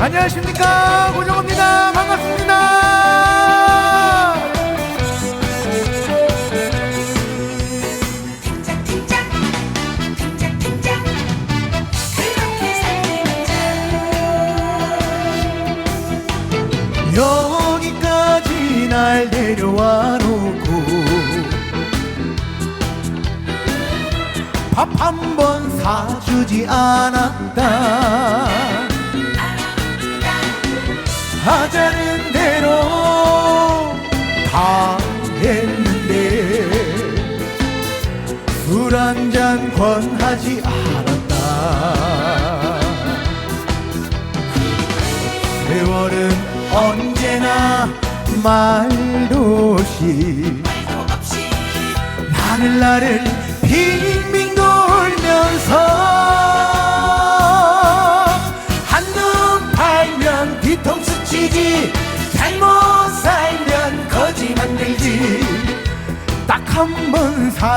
안녕하십니까? 고정호입니다. 반갑습니다. 여기까지 날 데려와 놓고 밥 한 번 사주지 않았다 하자는 대로 다 했는데 술 한 잔 권하지 않았다. 세월은 언제나 말도 없이 나를 나를 빙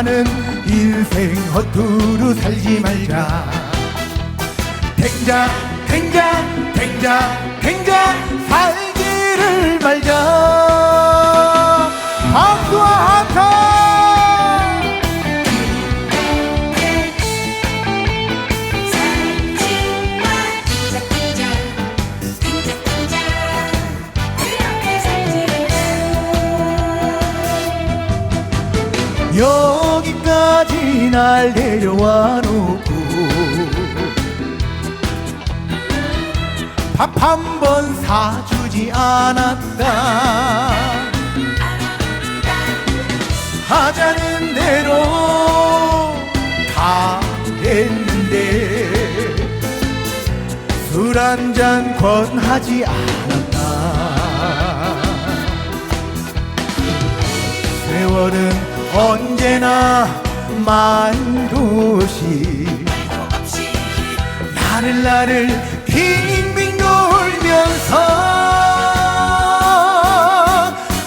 번 사는 인생 허투루 살지 말자. 댕장 댕장 댕장 댕장 살기를 말자. 박수와 한타 살 여기까지 날 데려와 놓고. 밥 한 번 사주지 않았다. 하자는 대로 다 했는데. 술 한 잔 권하지 않았다. 세월은 언제나 말도시. 말도 없이 나를 나를 빙빙 돌면서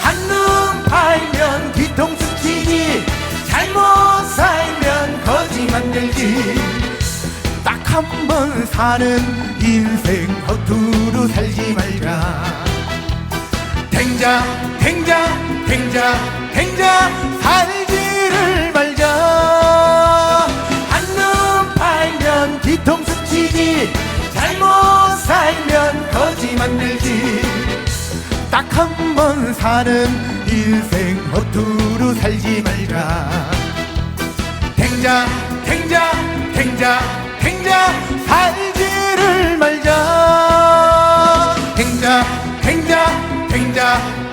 한눈 팔면 뒤통수 치지 잘못 살면 거지 만들지. 딱한 번 사는 인생 허투루 살지 말자. 댕장 댕장 댕장 댕장 살 치지 잘못 살면 거지 만들지. 딱 한 번 사는 인생 허투루 살지 말자. 댕장 댕장 댕장 댕장 살지를 말자. 댕장 댕장 댕장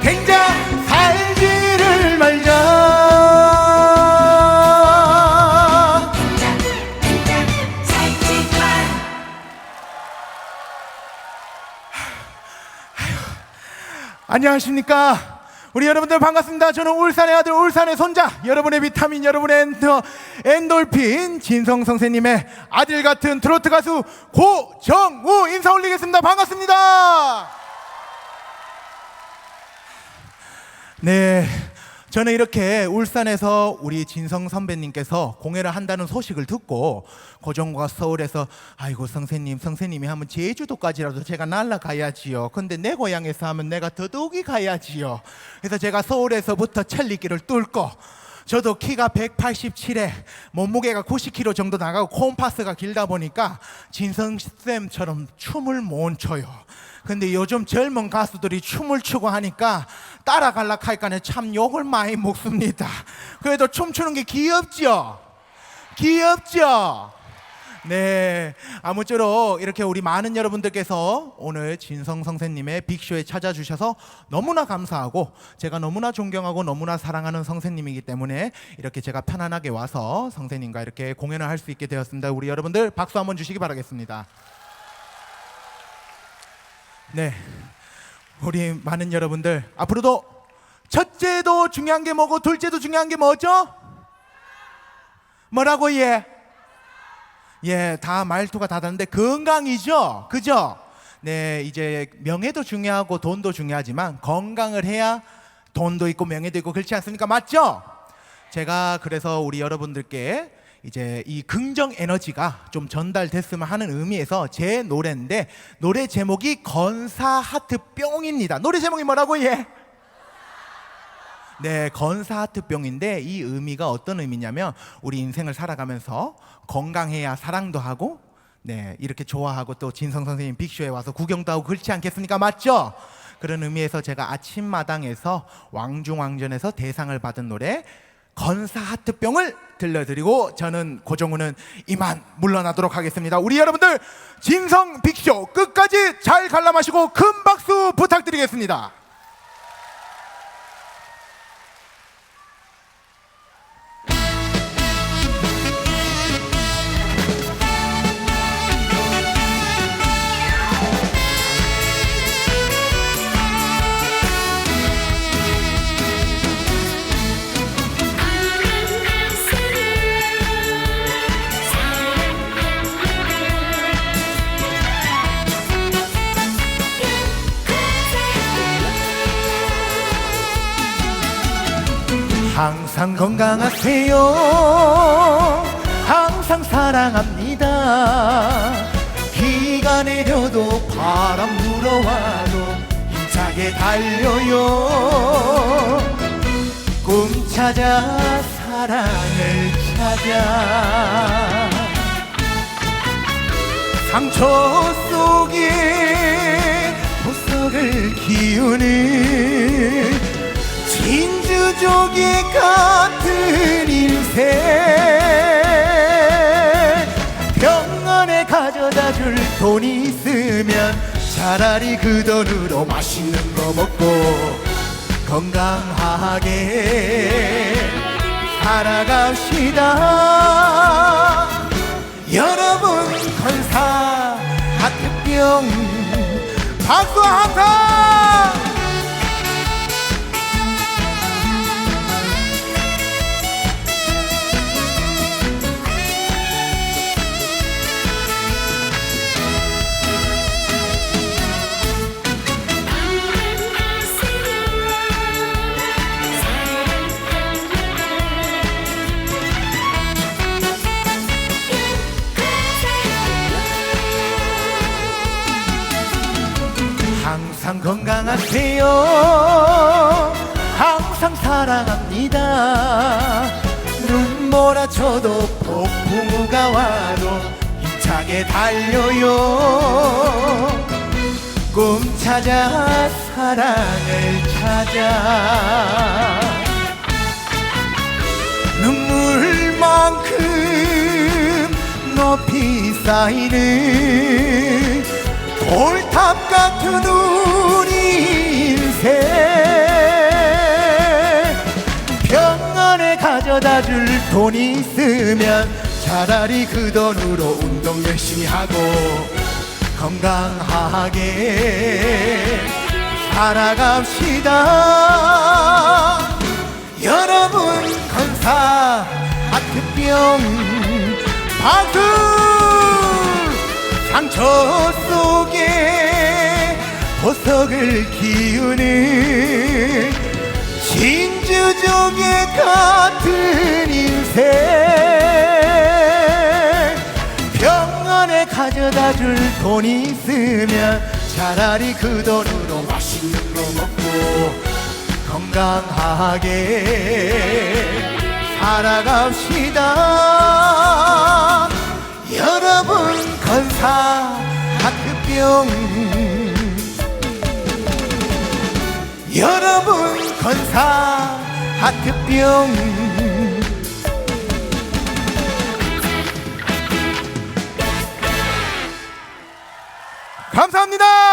안녕하십니까? 우리 여러분들 반갑습니다. 저는 울산의 아들 울산의 손자 여러분의 비타민 여러분의 엔더, 엔돌핀 진성 선생님의 아들 같은 트로트 가수 고정우 인사 올리겠습니다. 반갑습니다. 네 저는 이렇게 울산에서 우리 진성 선배님께서 공연을 한다는 소식을 듣고 고정우가 서울에서 아이고 선생님 선생님이 하면 제주도까지라도 제가 날아가야지요. 근데 내 고향에서 하면 내가 더더욱이 가야지요. 그래서 제가 서울에서부터 천리길을 뚫고 저도 키가 187에 몸무게가 90kg 정도 나가고 콤파스가 길다 보니까 진성쌤처럼 춤을 못 춰요 근데 요즘 젊은 가수들이 춤을 추고 하니까 따라갈라 할까는 참 욕을 많이 먹습니다. 그래도 춤추는 게 귀엽죠? 귀엽죠? 네. 아무쪼록 이렇게 우리 많은 여러분들께서 오늘 진성 선생님의 빅쇼에 찾아주셔서 너무나 감사하고 제가 너무나 존경하고 너무나 사랑하는 선생님이기 때문에 이렇게 제가 편안하게 와서 선생님과 이렇게 공연을 할 수 있게 되었습니다. 우리 여러분들 박수 한번 주시기 바라겠습니다. 네. 우리 많은 여러분들 앞으로도 첫째도 중요한 게 뭐고 둘째도 중요한 게 뭐죠? 뭐라고 예? 예, 다 말투가 다 다른데 건강이죠. 그죠? 네, 이제 명예도 중요하고 돈도 중요하지만 건강을 해야 돈도 있고 명예도 있고 그렇지 않습니까? 맞죠? 제가 그래서 우리 여러분들께 이제 이 긍정 에너지가 좀 전달됐으면 하는 의미에서 제 노래인데 노래 제목이 건사 하트 뿅입니다. 노래 제목이 뭐라고 예? 네, 건사 하트 뿅인데 이 의미가 어떤 의미냐면 우리 인생을 살아가면서 건강해야 사랑도 하고 네, 이렇게 좋아하고 또 진성 선생님 빅쇼에 와서 구경도 하고 그렇지 않겠습니까? 맞죠? 그런 의미에서 제가 아침마당에서 왕중왕전에서 대상을 받은 노래 건사 하트병을 들려드리고 저는 고정우는 이만 물러나도록 하겠습니다. 우리 여러분들 진성 빅쇼 끝까지 잘 관람하시고 큰 박수 부탁드리겠습니다. 항상 건강하세요. 항상 사랑합니다. 비가 내려도 바람 불어와도 힘차게 달려요. 꿈 찾아 사랑을 찾아 상처 속에 보석을 키우는 진 주조개 같은 인생. 병원에 가져다 줄 돈이 있으면 차라리 그 돈으로 맛있는 거 먹고 건강하게 살아갑시다. 여러분 건사 하트병 박수 항상 건강하세요 항상 사랑합니다. 눈 몰아쳐도 폭풍우가 와도 힘차게 달려요. 꿈 찾아 사랑을 찾아. 눈물만큼 높이 쌓이는 돌탑 같은 가져다 줄 돈이 있으면 차라리 그 돈으로 운동 열심히 하고 건강하게 살아갑시다. 여러분 건사 하트병 박수 상처 속에 보석을 키우는 진주조개 같은 인생. 병원에 가져다 줄 돈이 있으면 차라리 그 돈으로 맛있는 거 먹고 건강하게 살아갑시다. 여러분 건사 하트병. 여러분 건사 하트병 감사합니다.